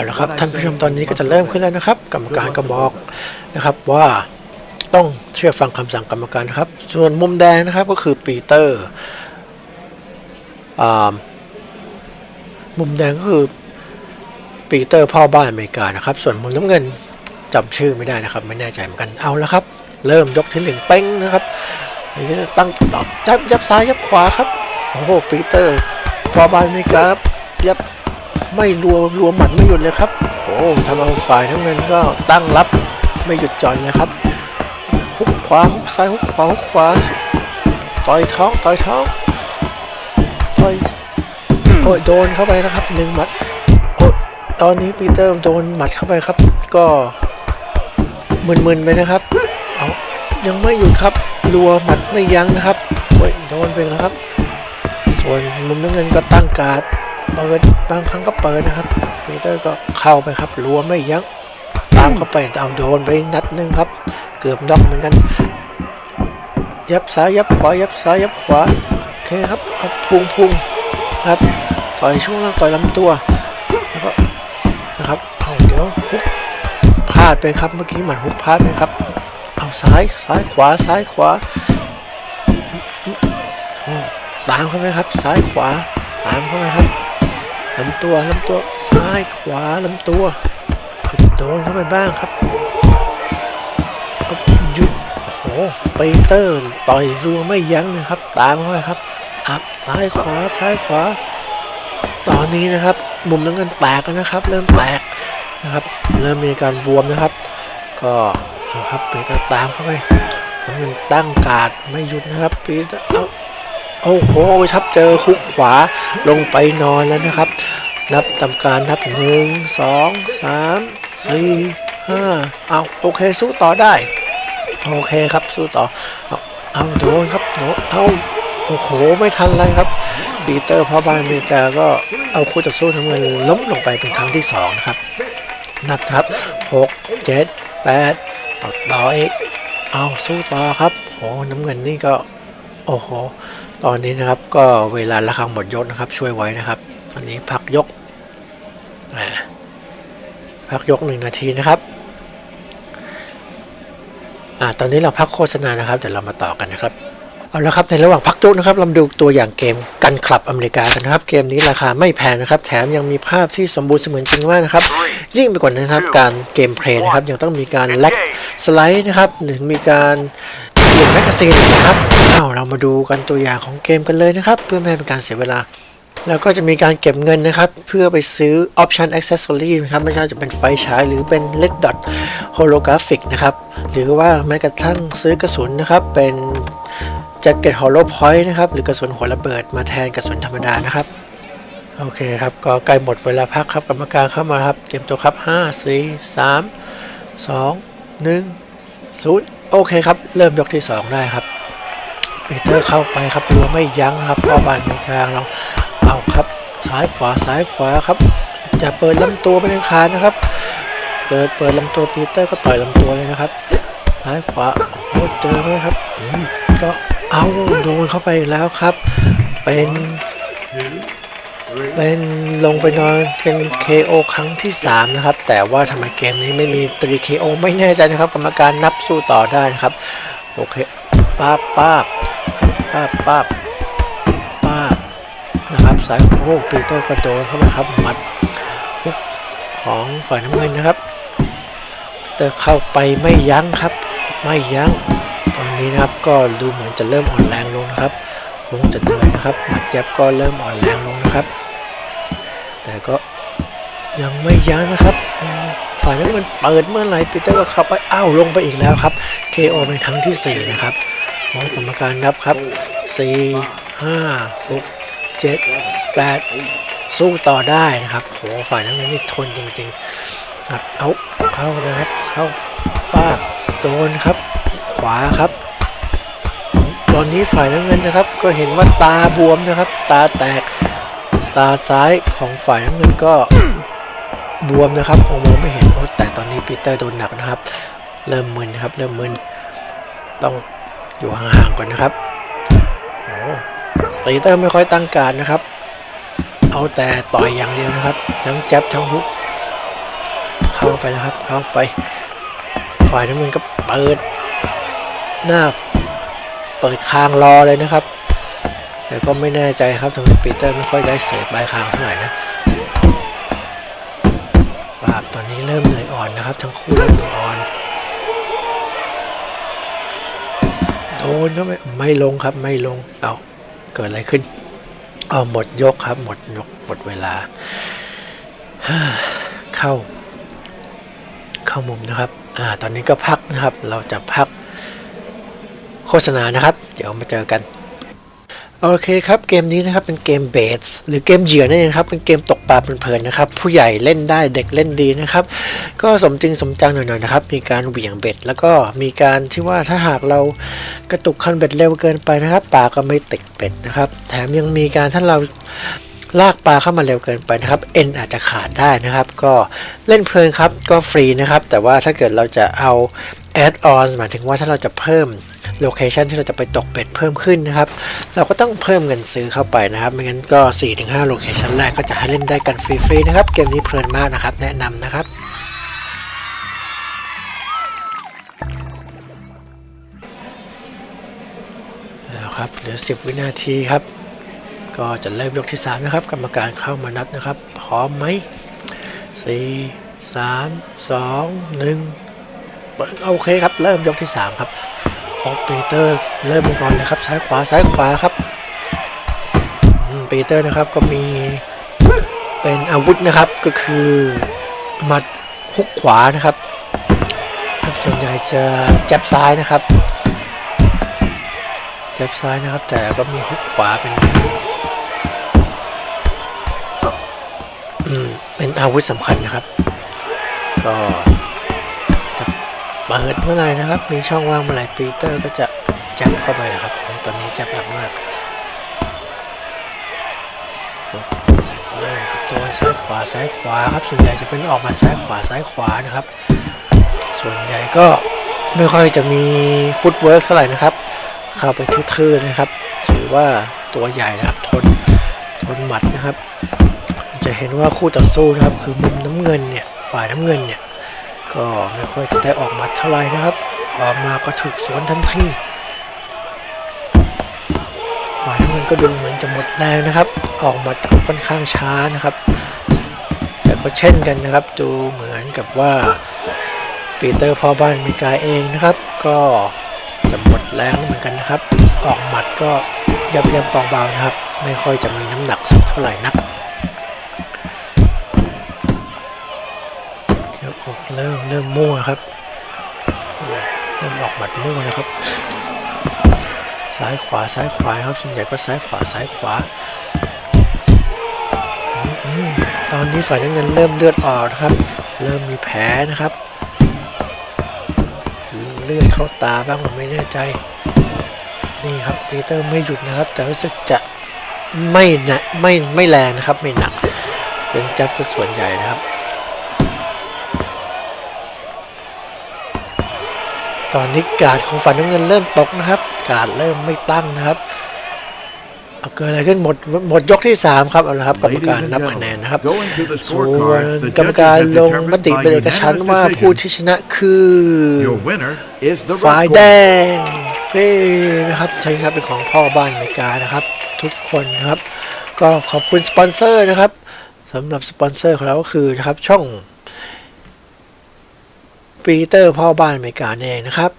เอาละครับท่านผู้ชมตอนนี้ก็จะเริ่มขึ้นแล้วนะครับ กรรมการก็บอกนะครับว่าต้องเชื่อฟังคำสั่งกรรมการครับ ส่วนมุมแดงนะครับก็คือปีเตอร์อ่ามุมแดงก็คือปีเตอร์พ่อบ้านอเมริกานะครับ ส่วนมุมน้ำเงินจำชื่อไม่ได้นะครับ ไม่แน่ใจเหมือนกันเอาละครับ เริ่มยกที่หนึ่งเป้งนะครับนี่จะตั้งตอบยับยับซ้ายยับขวาครับโอ้โหปีเตอร์พ่อบ้านอเมริกาครับยับ ไม่รัวรัวหมัดไม่หยุดเลยครับ โอ้ทำเอาฝ่ายทั้งนั้นก็ตั้งรับไม่หยุดจ่อนเลยครับฮุกขวาฮุกซ้ายฮุกขวาฮุกขวาต่อยท้องต่อยท้องต่อยโอ้ยโดนเข้าไปนะครับหนึ่งหมัดโอ้ตอนนี้ปีเตอร์โดนหมัดเข้าไปครับ ก็มึนๆไปนะครับเอายังไม่หยุดครับรัวหมัดไม่ยั้งนะครับโอ้ยโดนไปแล้วครับ ส่วนมุมน้ำเงินก็ตั้งการ์ด เปิดบางครั้งก็เปิดนะครับปีเตอร์ก็เข้าไปครับรัวไม่ยั้งตามเข้าไปเอาโดนไปนัดหนึงครับ เกือบน็อกเหมือนกัน ยับซ้ายยับขวายับซ้ายยับขวาโอเคครับเอาพุงพุงครับต่อยช่วงล่างต่อยลำตัวแล้วก็นะครับเอาเดี๋ยวฮุกพลาดไปครับเมื่อกี้หมัดฮุกพลาดไปครับ เอาซ้ายซ้ายขวาซ้ายขวาตามเข้าไปครับซ้ายขวาตามเข้าไปครับ ลำตัวลำตัวซ้ายขวาลำตัวโดนเข้าไปบ้างครับเอาหยุดโอ้โหปีเตอร์ต่อยรัวไม่ยั้งนะครับ ตามเข้าไปครับอัพซ้ายขวาซ้ายขวา ตอนนี้นะครับ มุมน้ำเงินแตกแล้วนะครับ เริ่มแตกนะครับ เริ่มมีการบวมนะครับ ก็นะครับปีเตอร์ตามเข้าไปน้ำเงินตั้งการดไม่หยุดนะครับปีเตอร์เอา โอ้โหชับเจอคุกขวาลงไปนอนแล้วนะครับ นับทำการนับหนึ่งสองสามสี่ห้าเอาโอเคสู้ต่อได้ โอเคครับสู้ต่อ เอาเอาโดนครับโดนเอาโอ้โหไม่ทันเลยครับปีเตอร์พ่อบ้านอเมริกาก็เอาคู่ต่อสู้ทั้งเงินล้มลงไปเป็นครั้งที่สองนะครับนับครับหกเจ็ดแปดเอาต่ออีกเอาสู้ต่อครับโอ้น้ำเงินนี่ก็โอ้โห ตอนนี้นะครับก็เวลาละครังหมดยกนะครับ ช่วยไว้นะครับ ตอนนี้พักยกอ่าพักยกหนึ่งนาทีนะครับอ่าตอนนี้เราพักโฆษณานะครับเดี๋ยวเรามาต่อกันนะครับเอาละครับในระหว่างพักยกนะครับเราดูตัวอย่างเกมกันคลับอเมริกากันนะครับ เกมนี้ราคาไม่แพงนะครับ แถมยังมีภาพที่สมบูรณ์เสมือนจริงมากนะครับ ยิ่งไปกว่านั้นนะครับการเกมเพลย์นะครับยังต้องมีการแลกสไลด์นะครับหรือมีการ ลี่ยนแมกกาซีนนะครับเอาเรามาดูกันตัวอย่างของเกมกันเลยนะครับ เพื่อไม่ให้เป็นการเสียเวลา แล้วก็จะมีการเก็บเงินนะครับ เพื่อไปซื้อ Option Accessory นะครับไม่ใช่จะเป็นไฟฉายหรือเป็น LED dot holographic นะครับ หรือว่าแม้กระทั่งซื้อกระสุนนะครับเป็น Jacket Hollow Point นะครับหรือกระสุนหัวระเบิดมาแทนกระสุนธรรมดานะครับ โอเคครับ ก็ใกล้หมดเวลาพักครับกรรมการเข้ามาครับ เตรียมตัวครับ 5 4 3 2 1 0 โอเคครับ เริ่มยกที่ 2 ได้ครับปีเตอร์เข้าไปครับรัวไม่ยั้งครับพ่อบานในกลางเราเอาครับซ้ายขวาซ้ายขวาครับอย่าเปิดลำตัวไปในคานนะครับ เกิดเปิดลำตัวปีเตอร์ก็ต่อยลำตัวเลยนะครับซ้ายขวาโอ้เจอไหมครับก็เอาโดนเข้าไปแล้วครับ เป็น เป็นลงไปนอนเป็น KO ครั้งที่ 3 นะครับ แต่ว่าทำไมเกมนี้ไม่มีตรี KO ไม่แน่ใจนะครับ กรรมการนับสู้ต่อได้นะครับ โอเคป้าบป้าบป้าบป้าบป้าบนะครับสายโอ้ปีเตอร์กระโดดเข้ามาครับหมัดของฝ่ายน้ำเงินนะครับเตอร์เข้าไปไม่ยั้งครับ ไม่ยั้งตอนนี้นะครับก็ดูเหมือนจะเริ่มอ่อนแรงลงนะครับคงจะเหนื่อยนะครับหมัดเจ็บก็เริ่มอ่อนแรงลงนะครับ แต่ก็ยังไม่ยั้งนะครับฝ่ายน้ำเงินเปิดเมื่อไหร่ปีเตอร์ก็ข้าไปอ้าวลงไปอีกแล้วครับ KO เป็นครั้งที่สี่นะครับมอกรรมการนับครับสี่ห้าหกเจ็ดแปดสู้ต่อได้นะครับโหฝ่ายนั้นนี่ทนจริงๆครับเอาเข้านะครับเข้าป้าโดนครับ ขวาครับตอนนี้ฝ่ายน้ำเงินนะครับ ก็เห็นว่าตาบวมนะครับ ตาแตก ตาซ้ายของฝ่ายน้ำเงินก็บวมนะครับคงมองไม่เห็นแต่ตอนนี้ปีเตอร์โดนหนักนะครับ เริ่มมึนครับ เริ่มมึนต้องอยู่ห่างๆก่อนนะครับโอ้ตีเตอร์ไม่ค่อยตั้งการนะครับ เอาแต่ต่อยอย่างเดียวนะครับ ทั้งแจ็บทั้งฮุกเข้าไปนะครับ เข้าไป ฝ่ายน้ำเงินก็เปิดหน้า เปิดคางรอเลยนะครับ แต่ก็ไม่แน่ใจครับทำไมปีเตอร์ไม่ค่อยได้เสิร์ฟใบคางเท่าไหร่นะบาปตอนนี้เริ่มเหนื่อยอ่อนนะครับ ทั้งคู่เริ่มเหนื่อยอ่อนโดนก็ไม่ไม่ลงครับไม่ลงเอาเกิดอะไรขึ้นเอาหมดยกครับ หมดยกหมดเวลา เข้า เข้ามุมนะครับอ่าตอนนี้ก็พักนะครับ เราจะพักโฆษณานะครับ เดี๋ยวมาเจอกัน โอเคครับเกมนี้นะครับเป็นเกมเบสหรือเกมเหยื่อนั่นเองครับเป็นเกมตกปลาเพลินๆนะครับผู้ใหญ่เล่นได้เด็กเล่นดีนะครับก็สมจริงสมจังหน่อยๆนะครับมีการเหวี่ยงเบ็ดแล้วก็มีการที่ว่าถ้าหากเรากระตุกคันเบ็ดเร็วเกินไปนะครับปลาก็ไม่ติดเบ็ดนะครับแถมยังมีการถ้าเราลากปลาเข้ามาเร็วเกินไปนะครับเอ็นอาจจะขาดได้นะครับ ก็เล่นเพลินครับก็ฟรีนะครับแต่ว่าถ้าเกิดเราจะเอาแอดออนหมายถึงว่าถ้าเราจะเพิ่มโลเคชันที่เราจะไปตกเป็ดเพิ่มขึ้นนะครับ เราก็ต้องเพิ่มเงินซื้อเข้าไปนะครับ ไม่งั้นก็ 4-5โลเคชันแรกก็จะให้เล่นได้กันฟรีๆนะครับ เกมนี้เพลินมากนะครับ แนะนำนะครับแล้วครับเหลือ 10 วินาทีครับ ก็จะเริ่มยกที่ 3 นะครับ กรรมการเข้ามานับนะครับ พร้อมไหม4 3 2 1 โอเคครับ เริ่มยกที่ 3 ครับออกปีเตอร์เริ่มก่อนเลยครับ ซ้ายขวาซ้ายขวาครับปีเตอร์นะครับก็มีเป็นอาวุธนะครับก็คือมัดฮุกขวานะครับครับส่วนใหญ่จะจับซ้ายนะครับจับซ้ายนะครับ แต่ก็มีฮุกขวาเป็นอืมเป็นอาวุธสำคัญนะครับ ก็ เปิดเมื่อไหร่นะครับ มีช่องว่างเมื่อไหร่ปีเตอร์ก็จะจับเข้าไปนะครับตอนนี้จับหนักมากตัวซ้ายขวาซ้ายขวาครับ ส่วนใหญ่จะเป็นออกมาซ้ายขวาซ้ายขวานะครับ ส่วนใหญ่ก็ไม่ค่อยจะมีฟุตเวิร์กเท่าไหร่นะครับ เข้าไปทื่อๆนะครับ ถือว่าตัวใหญ่นะครับทนทนหมัดนะครับ จะเห็นว่าคู่ต่อสู้นะครับ คือมุมน้ำเงินเนี่ยฝ่ายน้ำเงินเนี่ย ก็ไม่ค่อยจะได้ออกหมัดเท่าไหร่นะครับ ออกมาก็ถูกสวนทันทีฝ่ายน้ำเงินก็ดูเหมือนจะหมดแรงนะครับ ออกมัดก็ค่อนข้างช้านะครับ แต่ก็เช่นกันนะครับ ดูเหมือนกับว่าปีเตอร์พ่อบ้านมริกาเองนะครับ ก็จะหมดแรงเหมือนกันนะครับ ออกหมัดก็ยับยับเบาๆนะครับ ไม่ค่อยจะมีน้ำหนักสักเท่าไหร่นัก เดี๋ยวออกเริ่มเริ่มมั่วครับเริ่มออกหมัดมั่วนะครับ ซ้ายขวาซ้ายขวาครับส่วนใหญ่ก็ซ้ายขวาซ้ายขวาออตอนนี้ฝ่ายน้ำเงินเริ่มเลือดออกนะครับ เริ่มมีแผลนะครับ เลือดเข้าตาบ้างผมไม่แน่ใจ นี่ครับปีเตอร์ไม่หยุดนะครับ แต่รู้สึกจะไม่หนักไม่ไม่แรงนะครับ ไม่หนัก เป็นจับจะส่วนใหญ่นะครับ ตอนนี้การดของฝ่ายน้ำเงินเริ่มตกนะครับ การดเริ่มไม่ตั้งนะครับเอาเกิดอะไรขึ้นหมดหมดยกที่ 3 ครับเอาละครับกรรมการนับคะแนนนะครับ Going to the ส่วน scorecards, the กรรม judges การ have ลงม determined ติเป็น by เอกฉันท์ unanimous ว่าผู้ decision. ที่ชนะคือ Your winner is the ฝ่าย red แด corner. งเฮ้นะครับใช่ครับเป็นของพ่อบ้านอเมริกานะครับ ทุกคนนะครับ ก็ขอบคุณสปอนเซอร์นะครับสำหรับสปอนเซอร์ของเราก็คือนะครับช่อง ปีเตอร์พ่อบ้านอเมริกาเองนะครับ